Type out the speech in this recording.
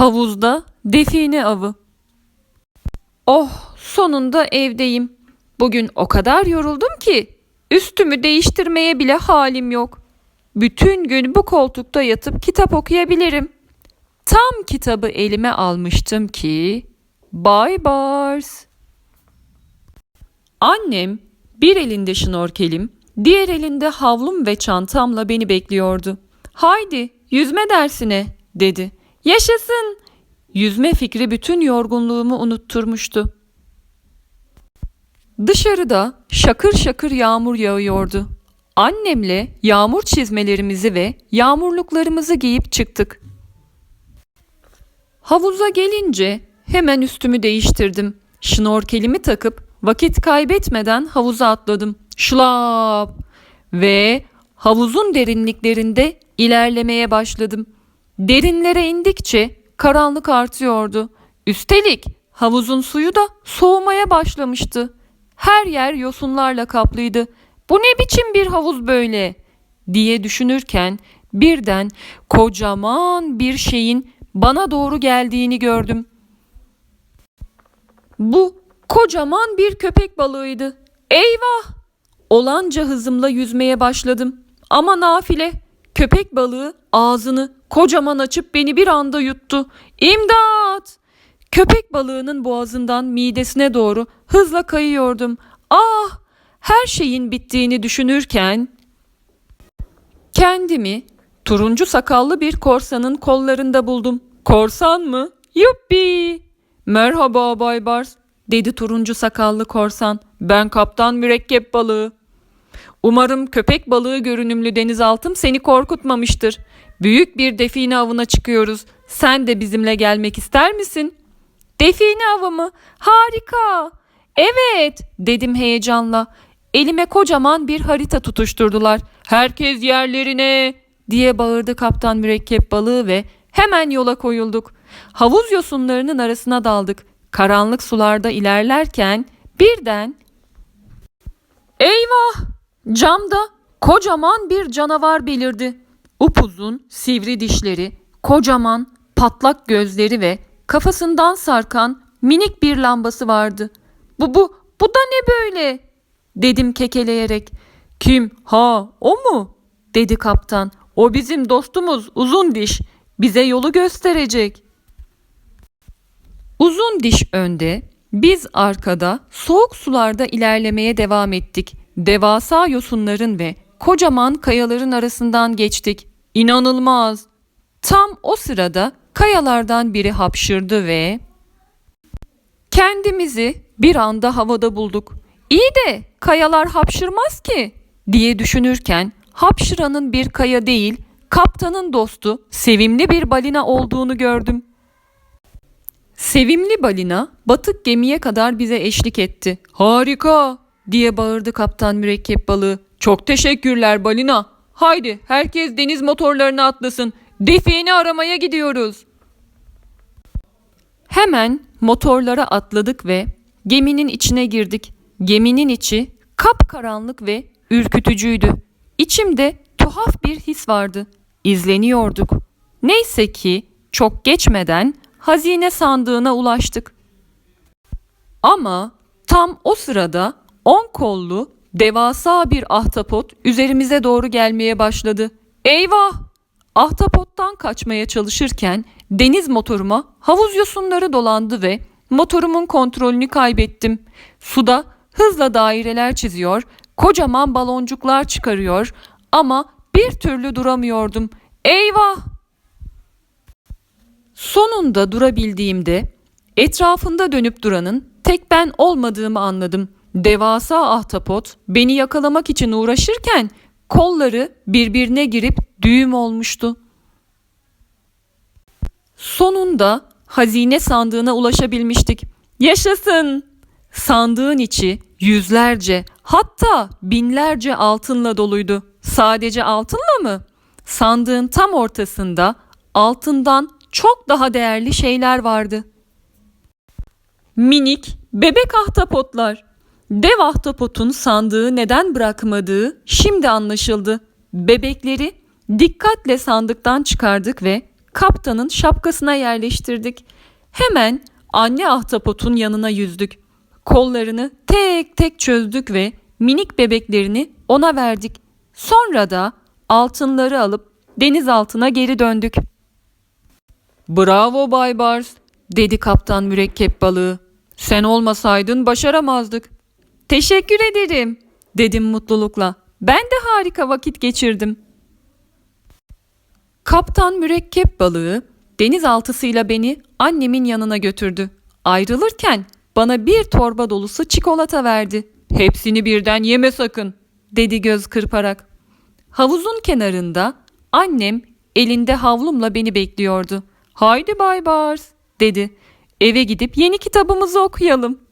Havuzda define avı. Oh, sonunda evdeyim. Bugün o kadar yoruldum ki üstümü değiştirmeye bile halim yok. Bütün gün bu koltukta yatıp kitap okuyabilirim. Tam kitabı elime almıştım ki Bay Bars. Annem bir elinde şnorkelim, diğer elinde havlum ve çantamla beni bekliyordu. Haydi yüzme dersine dedi. Yaşasın. Yüzme fikri bütün yorgunluğumu unutturmuştu. Dışarıda şakır şakır yağmur yağıyordu. Annemle yağmur çizmelerimizi ve yağmurluklarımızı giyip çıktık. Havuza gelince hemen üstümü değiştirdim. Şnorkelimi takıp vakit kaybetmeden havuza atladım. Şlap! Ve havuzun derinliklerinde ilerlemeye başladım. Derinlere indikçe karanlık artıyordu. Üstelik havuzun suyu da soğumaya başlamıştı. Her yer yosunlarla kaplıydı. Bu ne biçim bir havuz böyle? diye düşünürken birden kocaman bir şeyin bana doğru geldiğini gördüm. Bu kocaman bir köpek balığıydı. Eyvah! Olanca hızımla yüzmeye başladım. Ama nafile köpek balığı ağzını kocaman açıp beni bir anda yuttu. İmdat! Köpek balığının boğazından midesine doğru hızla kayıyordum. Ah! Her şeyin bittiğini düşünürken kendimi turuncu sakallı bir korsanın kollarında buldum. Korsan mı? Yuppi! Merhaba Bay Bars, dedi turuncu sakallı korsan. Ben kaptan mürekkep balığı. Umarım köpek balığı görünümlü denizaltım seni korkutmamıştır. Büyük bir define avına çıkıyoruz. Sen de bizimle gelmek ister misin? Define avı mı? Harika. Evet, dedim heyecanla. Elime kocaman bir harita tutuşturdular. Herkes yerlerine diye bağırdı kaptan mürekkep balığı ve hemen yola koyulduk. Havuz yosunlarının arasına daldık. Karanlık sularda ilerlerken birden Eyvah! Camda kocaman bir canavar belirdi. Upuzun, sivri dişleri, kocaman, patlak gözleri ve kafasından sarkan minik bir lambası vardı. Bu bu bu da ne böyle? dedim kekeleyerek. Kim? Ha, o mu? dedi kaptan. O bizim dostumuz uzun diş. Bize yolu gösterecek. Uzun diş önde, biz arkada soğuk sularda ilerlemeye devam ettik. Devasa yosunların ve kocaman kayaların arasından geçtik. İnanılmaz. Tam o sırada kayalardan biri hapşırdı ve kendimizi bir anda havada bulduk. İyi de kayalar hapşırmaz ki diye düşünürken hapşıranın bir kaya değil, kaptanın dostu sevimli bir balina olduğunu gördüm. Sevimli balina batık gemiye kadar bize eşlik etti. Harika diye bağırdı kaptan mürekkep balığı. Çok teşekkürler balina. Haydi herkes deniz motorlarına atlasın. Defini aramaya gidiyoruz. Hemen motorlara atladık ve geminin içine girdik. Geminin içi kapkaranlık ve ürkütücüydü. İçimde tuhaf bir his vardı. İzleniyorduk. Neyse ki çok geçmeden hazine sandığına ulaştık. Ama tam o sırada on kollu devasa bir ahtapot üzerimize doğru gelmeye başladı. Eyvah! Ahtapottan kaçmaya çalışırken deniz motoruma havuz yosunları dolandı ve motorumun kontrolünü kaybettim. Suda hızla daireler çiziyor, kocaman baloncuklar çıkarıyor ama bir türlü duramıyordum. Eyvah! Sonunda durabildiğimde etrafında dönüp duranın tek ben olmadığımı anladım. Devasa ahtapot beni yakalamak için uğraşırken kolları birbirine girip düğüm olmuştu. Sonunda hazine sandığına ulaşabilmiştik. Yaşasın! Sandığın içi yüzlerce hatta binlerce altınla doluydu. Sadece altınla mı? Sandığın tam ortasında altından çok daha değerli şeyler vardı. Minik bebek ahtapotlar. Dev ahtapotun sandığı neden bırakmadığı şimdi anlaşıldı. Bebekleri dikkatle sandıktan çıkardık ve kaptanın şapkasına yerleştirdik. Hemen anne ahtapotun yanına yüzdük. Kollarını tek tek çözdük ve minik bebeklerini ona verdik. Sonra da altınları alıp deniz altına geri döndük. Bravo Bay Bars, dedi kaptan mürekkep balığı. Sen olmasaydın başaramazdık. Teşekkür ederim, dedim mutlulukla. Ben de harika vakit geçirdim. Kaptan mürekkep balığı denizaltısıyla beni annemin yanına götürdü. Ayrılırken bana bir torba dolusu çikolata verdi. Hepsini birden yeme sakın, dedi göz kırparak. Havuzun kenarında annem elinde havlumla beni bekliyordu. Haydi Bay Bars, dedi. Eve gidip yeni kitabımızı okuyalım.